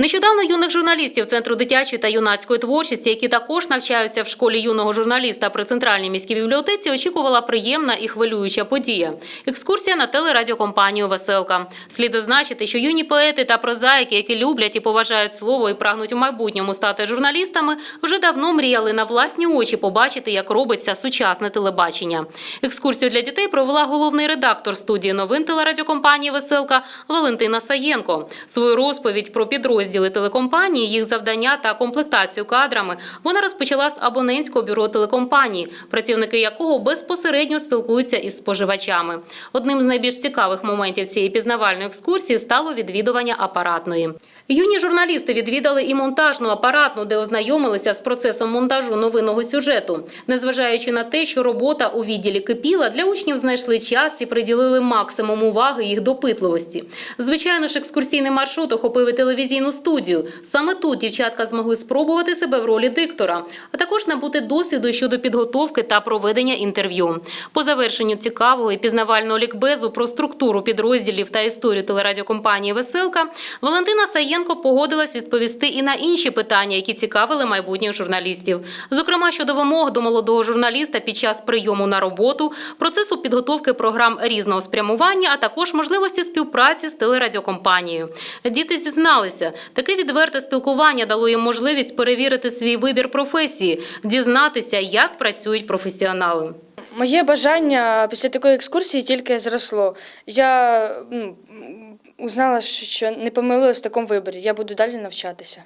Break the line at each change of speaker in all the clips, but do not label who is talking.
Нещодавно юних журналістів Центру дитячої та юнацької творчості, які також навчаються в школі юного журналіста при центральній міській бібліотеці, очікувала приємна і хвилююча подія. Екскурсія на телерадіокомпанію Веселка. Слід зазначити, що юні поети та прозаїки, які люблять і поважають слово і прагнуть у майбутньому стати журналістами, вже давно мріяли на власні очі побачити, як робиться сучасне телебачення. Екскурсію для дітей провела головний редактор студії новин телерадіокомпанії Веселка Валентина Саєнко. Свою розповідь про підрозділи телекомпанії, їх завдання та комплектацію кадрами вона розпочала з абонентського бюро телекомпанії, працівники якого безпосередньо спілкуються із споживачами. Одним з найбільш цікавих моментів цієї пізнавальної екскурсії стало відвідування апаратної. Юні журналісти відвідали і монтажну апаратну, де ознайомилися з процесом монтажу новинного сюжету. Незважаючи на те, що робота у відділі кипіла, для учнів знайшли час і приділили максимум уваги їх допитливості. Звичайно ж, екскурсійний маршрут охопив телевізійну студію. Саме тут дівчатка змогли спробувати себе в ролі диктора, а також набути досвіду щодо підготовки та проведення інтерв'ю. По завершенню цікавого і пізнавального лікбезу про структуру підрозділів та історію телерадіокомпанії Веселка Валентина Саєнко погодилась відповісти і на інші питання, які цікавили майбутніх журналістів. Зокрема, щодо вимог до молодого журналіста під час прийому на роботу, процесу підготовки програм різного спрямування, а також можливості співпраці з телерадіокомпанією. Діти зізналися, таке відверте спілкування дало їм можливість перевірити свій вибір професії, дізнатися, як працюють професіонали.
Моє бажання після такої екскурсії тільки зросло. Я ну, м, узнала, що не помилилась в такому виборі. Я буду далі навчатися.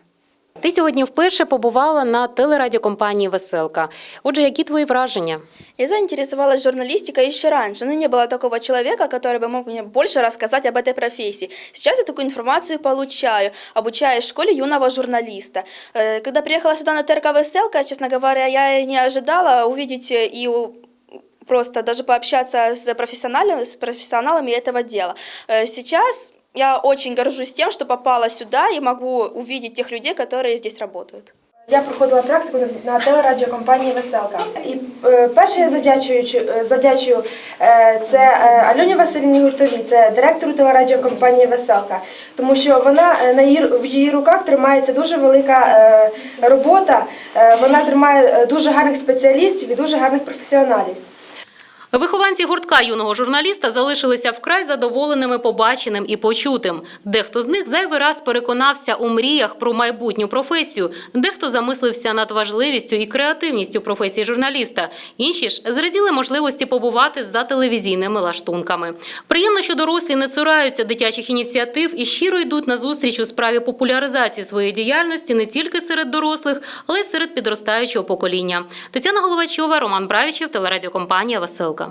Ти сьогодні вперше побувала на телерадіокомпанії Веселка. Отже, які твої враження?
Я заинтересовалась журналистикой еще раньше, но не было такого человека, который бы мог мне больше рассказать об этой профессии. Сейчас я такую информацию получаю, обучаюсь в школе юного журналиста. Э, Когда приехала сюда на ТРК «Веселка», честно говоря, я и не ожидала увидеть и у- просто даже пообщаться с профессионалами, с профессионалами этого дела. Э, Сейчас я очень горжусь тем, что попала сюда и могу увидеть тех людей, которые здесь работают.
Я проходила практику на- на телерадіокомпанії Веселка. І е, перше я завдячую, чу- е, завдячую е, це е, Альоні Васильівні Гуртовій, це директору телерадіокомпанії Веселка, тому що вона е, на її ру- в її руках тримається дуже велика е, робота. Е, вона тримає е, дуже гарних спеціалістів і дуже гарних професіоналів.
Вихованці гуртка юного журналіста залишилися вкрай задоволеними побаченим і почутим. Дехто з них зайвий раз переконався у мріях про майбутню професію, дехто замислився над важливістю і креативністю професії журналіста. Інші ж зраділи можливості побувати за телевізійними лаштунками. Приємно, що дорослі не цураються дитячих ініціатив і щиро йдуть на зустріч у справі популяризації своєї діяльності не тільки серед дорослих, але й серед підростаючого покоління. Тетяна Головачова, Роман Бравічев, телерадіокомпанія Веселка.